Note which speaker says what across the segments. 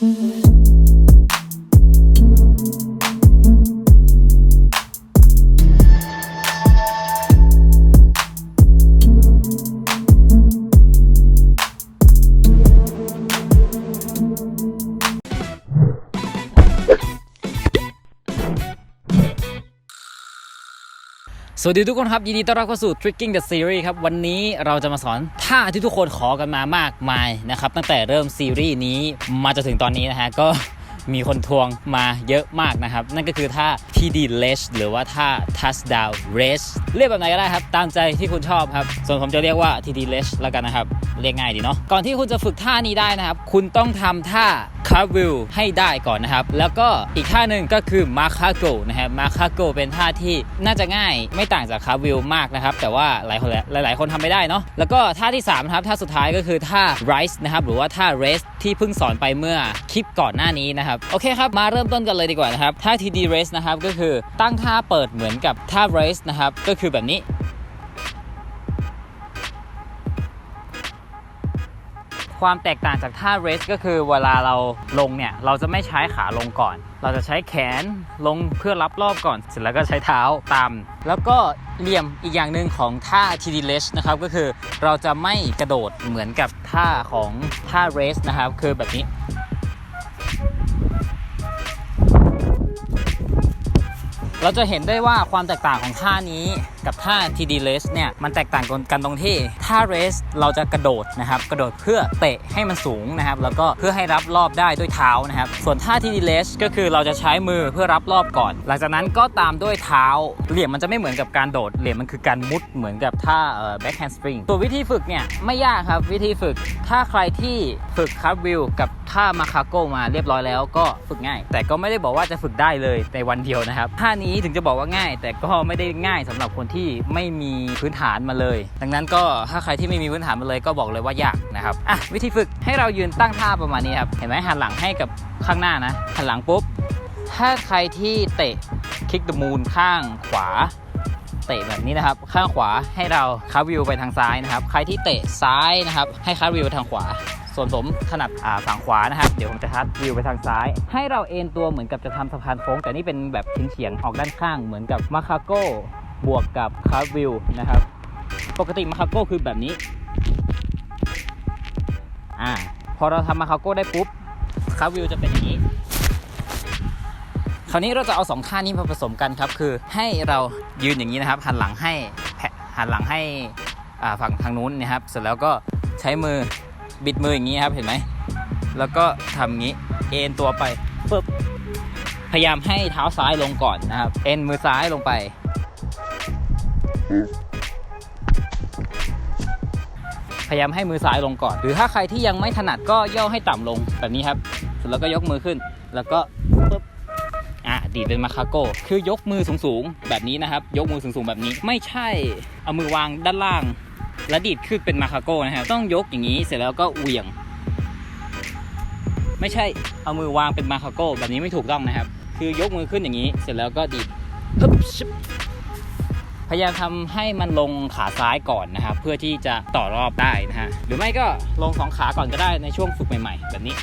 Speaker 1: Mm-hmm. สวัสดีทุกคนครับ ยินดีต้อนรับเข้าสู่ Tricking the Series ครับ วันนี้เราจะมาสอนท่าที่ทุกคนขอกันมามากมายนะครับ ตั้งแต่เริ่มซีรีส์นี้มาจนถึงตอนนี้นะฮะ ก็มีคนทวงมาเยอะมากนะครับ นั่นก็คือท่า TD Ledge หรือว่าท่า Touchdown Race เรียกแบบไหนก็ได้ครับ ตามใจที่คุณชอบครับ ส่วนผมจะเรียกว่า TD Ledge แล้วกันนะครับ เรียกง่ายดีเนาะก่อนที่คุณจะฝึกท่านี้ได้นะครับ คุณต้องทำท่า คาวิลให้ได้ก่อนนะครับ แล้วก็อีกท่าหนึ่งก็คือมาคาโกนะครับมาคาโกเป็นท่าที่น่าจะง่ายไม่ต่างจากคาวิลมากนะครับ แต่ว่าหลายคนหลาย ๆ คนทำไม่ได้เนาะแล้วก็ท่าที่3นะครับท่าสุดท้ายก็คือท่า rise นะครับหรือว่าท่า race ที่เพิ่งสอนไปเมื่อคลิปก่อนหน้านี้นะครับโอเคครับมาเริ่มต้นกันเลยดีกว่านะครับท่า TD race นะครับก็คือตั้งท่าเปิดเหมือนกับท่า race นะครับก็คือแบบนี้ ความแตกต่างจากท่าเรสก็คือเวลาเราลงเนี่ย เราจะไม่ใช้ขาลงก่อน เราจะใช้แขนลงเพื่อรับรอบก่อน เสร็จแล้วก็ใช้เท้าตาม แล้วก็เหลี่ยมอีกอย่างหนึ่งของท่าทีดีเลชนะครับก็คือเราจะไม่กระโดดเหมือนกับท่าของท่าเรสนะครับ คือแบบนี้ เราจะเห็นได้ว่าความแตกต่างของท่านี้กับท่า TD Race เนี่ยมันแตกต่างกันตรงที่ท่า Race เราจะกระโดดนะครับกระโดดเพื่อเตะให้มันสูงนะครับแล้วก็เพื่อให้รับรอบได้ด้วยเท้านะครับส่วนท่า TD Race ก็คือเราจะใช้มือเพื่อรับรอบก่อน หลังจากนั้นก็ตามด้วยเท้า เหลี่ยมมันจะไม่เหมือนกับการโดดเหลี่ยมมันคือการมุดเหมือนกับท่า back handspring ตัววิธีฝึกเนี่ยไม่ยากครับวิธีฝึกถ้าใครที่ฝึกคับวิวกับ ท่ามาคาโกมาเรียบร้อยแล้วก็ฝึกง่าย แต่ก็ไม่ได้บอกว่าจะฝึกได้เลยในวันเดียวนะครับท่านี้ถึงจะบอกว่าง่าย แต่ก็ไม่ได้ง่ายสำหรับคนที่ไม่มีพื้นฐานมาเลย ดังนั้นก็ถ้าใครที่ไม่มีพื้นฐานมาเลยก็บอกเลยว่ายากนะครับอะวิธีฝึกให้เรายืนตั้งท่าประมาณนี้ครับเห็นไหมหันหลังให้กับข้างหน้านะหันหลังปุ๊บถ้าใครที่เตะคลิกเดอะมูนข้างขวาเตะแบบนี้นะครับ ข้างขวาให้เราคาร์วิวไปทางซ้ายนะครับ ใครที่เตะซ้ายนะครับ ให้คาร์วิวไปทางขวา ส่วนผมถนัดฝั่งขวานะครับ เดี๋ยวผมจะคัดวิวไปทางซ้าย ให้เราเอ็นตัวเหมือนกับจะทำสะพานโค้ง แต่นี่เป็นแบบเฉียงๆออกด้านข้างเหมือนกับมาคาโก้บวกกับคาร์วิวนะครับ ปกติมาคาโก้คือแบบนี้อ่าพอเราทำมาคาโก้ได้ปุ๊บคาร์วิวจะเป็นอย่างนี้คราวนี้เราจะเอาสองท่านี้มาผสมกันครับ คือให้เรายืนอย่างนี้นะครับหันหลังให้แผะหันหลังให้ฝั่งทางนู้นนะครับเสร็จแล้วก็ใช้มือ บิดมืออย่างนี้ครับเห็นไหม แล้วก็ทำอย่างี้เอ็นตัวไปปึ๊บพยายามให้เท้าซ้ายลงก่อนนะครับ เอ็นมือซ้ายลงไป พยายามให้มือซ้ายลงก่อน หรือถ้าใครที่ยังไม่ถนัดก็ย่อให้ต่ำลงแบบนี้ครับเสร็จแล้วก็ยกมือขึ้น แล้วก็ปึ๊บอะดีดเป็นมาคาโก้คือยกมือสูงๆแบบนี้นะครับ ยกมือสูงๆแบบนี้ ไม่ใช่เอามือวางด้านล่าง แล้วดีดขึ้นเป็นมาคาโก้นะครับต้องยกอย่างนี้เสร็จแล้วก็เหวี่ยง ไม่ใช่เอามือวางเป็นมาคาโก้แบบนี้ไม่ถูกต้องนะครับ คือยกมือขึ้นอย่างนี้เสร็จแล้วก็ดีดฮึบชิบพยายามทำให้มันลงขาซ้ายก่อนนะครับ เพื่อที่จะต่อรอบได้นะฮะหรือไม่ก็ลงสองขาก่อนก็ได้ในช่วงฝึกใหม่ๆ แบบนี้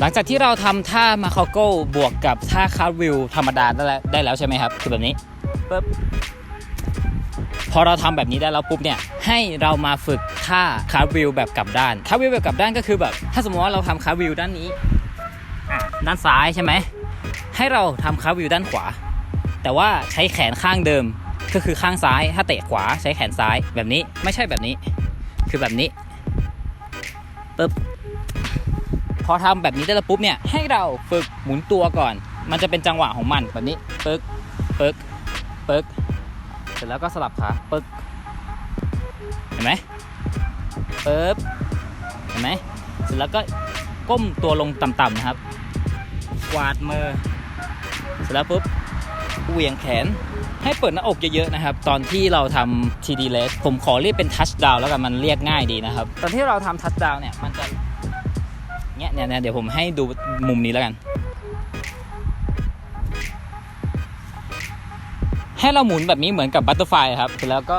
Speaker 1: หลังจากที่เราทำท่ามาคาโก้บวกกับท่าคาร์วิลธรรมดาได้แล้วได้แล้วใช่ไหมครับคือแบบนี้ปึ๊บ พอเราทำแบบนี้ได้แล้วปุ๊บเนี่ยให้เรามาฝึกท่าคาร์วิลแบบกลับด้านคาร์วิลแบบกลับด้านก็คือแบบ ถ้าสมมติว่าเราทำคาร์วิลด้านนี้ด้านซ้ายใช่ไหมให้เราทำคาร์วิลด้านขวา แต่ว่าใช้แขนข้างเดิมก็คือข้างซ้าย ถ้าเตะขวาใช้แขนซ้ายแบบนี้ไม่ใช่แบบนี้ คือแบบนี้ปึ๊บพอทำแบบนี้ได้แล้วปุ๊บเนี่ยให้เราฝึกหมุนตัวก่อน มันจะเป็นจังหวะของมันแบบนี้ปึ๊กปึ๊กปึ๊ก เสร็จแล้วก็สลับขาปึ๊กเห็นไหมปึ๊บเห็นไหมเสร็จแล้วก็ก้มตัวลงต่ำๆนะครับกวาดมือเสร็จแล้วปุ๊บเหวี่ยงแขนให้เปิดหน้าอกเยอะๆนะครับ ตอนที่เราทำ TD l e s ผมขอเรียกเป็นทัชดาวแล้วกันมันเรียกง่ายดีนะครับ ตอนที่เราทำทัชดาวเนี่ยมันจะเนี่ยเนี่ยเนี่ยเดี๋ยวผมให้ดูมุมนี้แล้วกัน ให้เราหมุนแบบนี้เหมือนกับบัตเตอร์ไฟครับเสร็จแล้วก็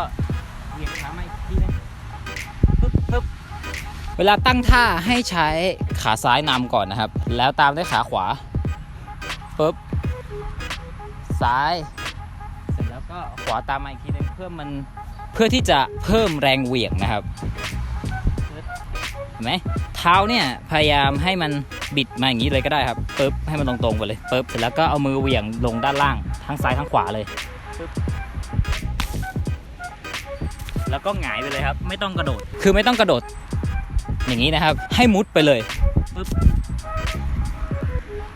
Speaker 1: เหยียบขามาอีกทีนึงปึ๊บปึ๊บเวลาตั้งท่าให้ใช้ขาซ้ายนำก่อนนะครับ แล้วตามด้วยขาขวาปุ๊บซ้าย เสร็จแล้วก็ขวาตามมาอีกทีนึงเพื่อมันเพื่อที่จะเพิ่มแรงเหวี่ยงนะครับเห็นไหมเท้าเนี่ยพยายามให้มันบิดมาอย่างนี้เลยก็ได้ครับปุ๊บให้มันตรงๆไปเลยปุ๊บเสร็จแล้วก็เอามือเหวี่ยงลงด้านล่างทั้งซ้ายทั้งขวาเลย ปุ๊บแล้วก็หงายไปเลยครับ ไม่ต้องกระโดด คือไม่ต้องกระโดด อย่างนี้นะครับ ให้มุดไปเลยปุ๊บ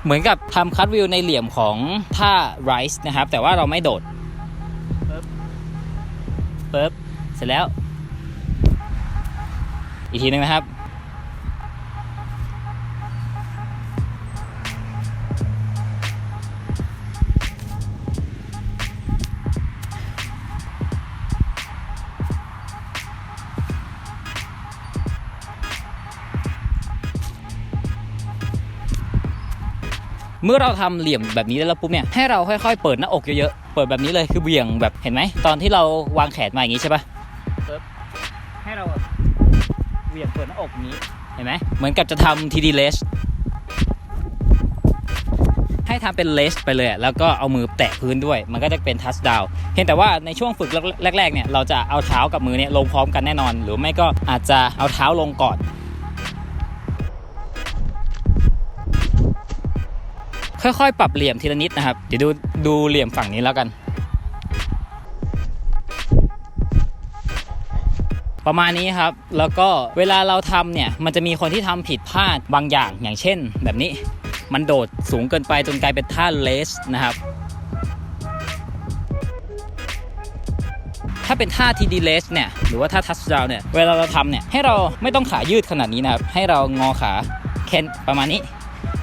Speaker 1: เหมือนกับทำคัตวิวในเหลี่ยมของท่าไรส์นะครับ แต่ว่าเราไม่โดดปุ๊บปุ๊บเสร็จแล้ว อีกทีหนึงนะครับ เมื่อเราทำเหลี่ยมแบบนี้แล้วปุ๊บเนี่ยให้เราค่อยๆ เปิดหน้าอกเยอะๆเปิดแบบนี้เลยคือเบี่ยงแบบเห็นไหมตอนที่เราวางแขนมาอย่างนี้ใช่ปะให้เราเบี่ยงเปิดหน้าอกนี้เห็นไหมเหมือนกับจะทำทีดีเลสให้ทำเป็นเลสไปเลยแล้วก็เอามือแตะพื้นด้วย มันก็จะเป็นทัชดาวเพียงแต่ว่าในช่วงฝึกแรกๆเนี่ยเราจะเอาเท้ากับมือเนี่ยลงพร้อมกันแน่นอน หรือไม่ก็อาจจะเอาเท้าลงก่อน ค่อยๆ ปรับเหลี่ยมทีละนิดนะครับ เดี๋ยวดูดูเหลี่ยมฝั่งนี้แล้วกัน ประมาณนี้ครับ แล้วก็เวลาเราทำเนี่ย มันจะมีคนที่ทำผิดพลาดบางอย่าง อย่างเช่น แบบนี้ มันโดดสูงเกินไปจนกลายเป็นท่าเลสนะครับถ้าเป็นท่าทีดีเลสเนี่ยหรือว่าท่าทัชดาวเนี่ยเวลาเราทำเนี่ยให้เราไม่ต้องขายืดขนาดนี้นะครับ ให้เรางอขาเคนประมาณนี้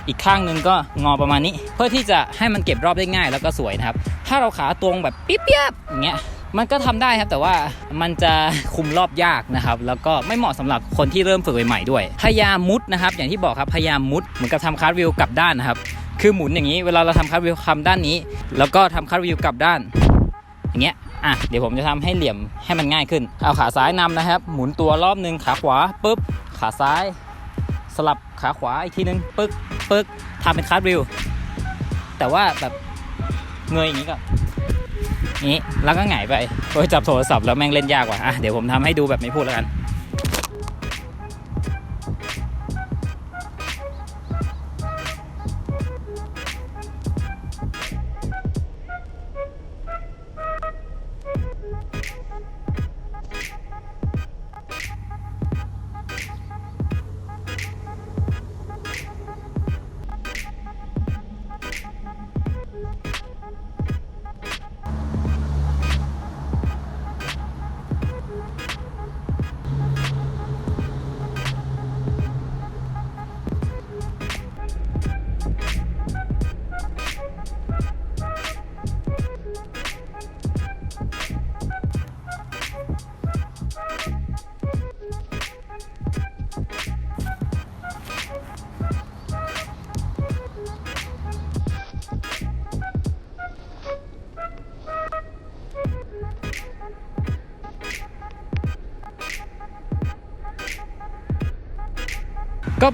Speaker 1: อีกข้างหนึ่งก็งอประมาณนี้ เพื่อที่จะให้มันเก็บรอบได้ง่ายแล้วก็สวยนะครับ ถ้าเราขาตรงแบบปิ๊บเปียบอย่างเงี้ยมันก็ทำได้ครับแต่ว่ามันจะคุมรอบยากนะครับ แล้วก็ไม่เหมาะสำหรับคนที่เริ่มฝึกใหม่ๆด้วย พยายามมุดนะครับ อย่างที่บอกครับพยายามมุดเหมือนกับทำคาร์ดวิวกลับด้านนะครับ คือหมุนอย่างนี้เวลาเราทำคาร์ดวิวทำด้านนี้ แล้วก็ทำคาร์ดวิวกลับด้าน อย่างเงี้ยอะเดี๋ยวผมจะทำให้เหลี่ยมให้มันง่ายขึ้น เอาขาซ้ายนำนะครับ หมุนตัวรอบหนึ่งขาขวาปุ๊บขาซ้าย สลับขาขวาอีกทีนึงปึ๊กปึ๊กทำเป็นคาร์ดวิวแต่ว่าแบบเงยอย่างนี้ก็นี้แล้วก็หงายไปโอ้ยจับโทรศัพท์แล้วแม่งเล่นยากว่ะอะเดี๋ยวผมทำให้ดูแบบไม่พูดแล้วกัน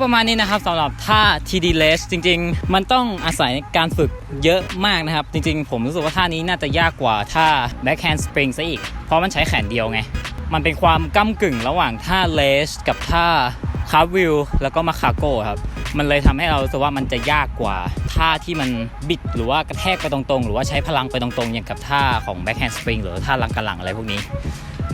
Speaker 1: ประมาณนี้นะครับสำหรับท่า TD l e s จริง ๆ มันต้องอาศัยการฝึกเยอะมากนะครับ จริง ๆ ผมรู้สึกว่าท่านี้น่าจะยากกว่าท่า backhand spring ซะอีก เพราะมันใช้แขนเดียวไง มันเป็นความก้ากึ่งระหว่างท่า l e s กับท่า c a r v i l แล้วก็มาคาโก้ครับ มันเลยทำให้เราสึกว่ามันจะยากกว่าท่าที่มันบิดหรือว่ากระแทกไปตรงๆ หรือว่าใช้พลังไปตรงๆ อย่างกับท่าของ backhand spring หรือท่าลังกะหลังอะไรพวกนี้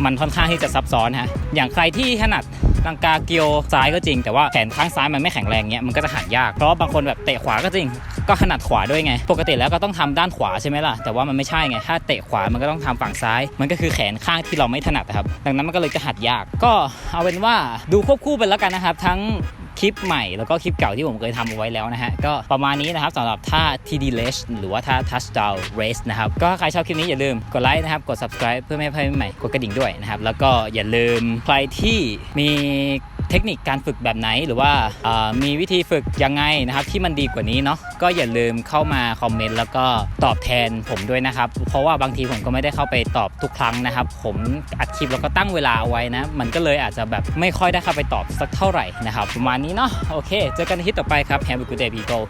Speaker 1: มันค่อนข้างที่จะซับซ้อนฮะ อย่างใครที่ถนัด ลังกาเกียวซ้ายก็จริง แต่ว่าแขนข้างซ้ายมันไม่แข็งแรงเงี้ยมันก็จะหันยาก เพราะบางคนแบบเตะขวาก็จริง ก็ถนัดขวาด้วยไง ปกติแล้วก็ต้องทำด้านขวาใช่ไหมล่ะ แต่ว่ามันไม่ใช่ไง ถ้าเตะขวามันก็ต้องทำฝั่งซ้าย มันก็คือแขนข้างที่เราไม่ถนัดครับ ดังนั้นมันก็เลยจะหัดยาก ก็เอาเป็นว่าดูควบคู่ไปแล้วกันนะครับ ทั้ง คลิปใหม่แล้วก็คลิปเก่าที่ผมเคยทำเอาไว้แล้วนะฮะ ก็ประมาณนี้นะครับสำหรับท่า TD l a s h หรือว่าท่า Touchdown Race นะครับ ก็ใครชอบคลิปนี้อย่าลืมกดไลค์นะครับ กด subscribe เพื่อไม่ให้พลาดใหม่ กดกระดิ่งด้วยนะครับ แล้วก็อย่าลืมใครที่มี เทคนิคการฝึกแบบไหนหรือว่าามีวิธีฝึกยังไงนะครับที่มันดีกว่านี้เนาะก็อย่าลืมเข้ามาคอมเมนต์แล้วก็ตอบแทนผมด้วยนะครับ เพราะว่าบางทีผมก็ไม่ได้เข้าไปตอบทุกครั้งนะครับ ผมอัดคลิปแล้วก็ตั้งเวลาเอาไว้นะ มันก็เลยอาจจะแบบไม่ค่อยได้เข้าไปตอบสักเท่าไหร่นะครับ ประมาณนี้เนาะโอเค เจอกันที่ต่อไปครับ Have a good day people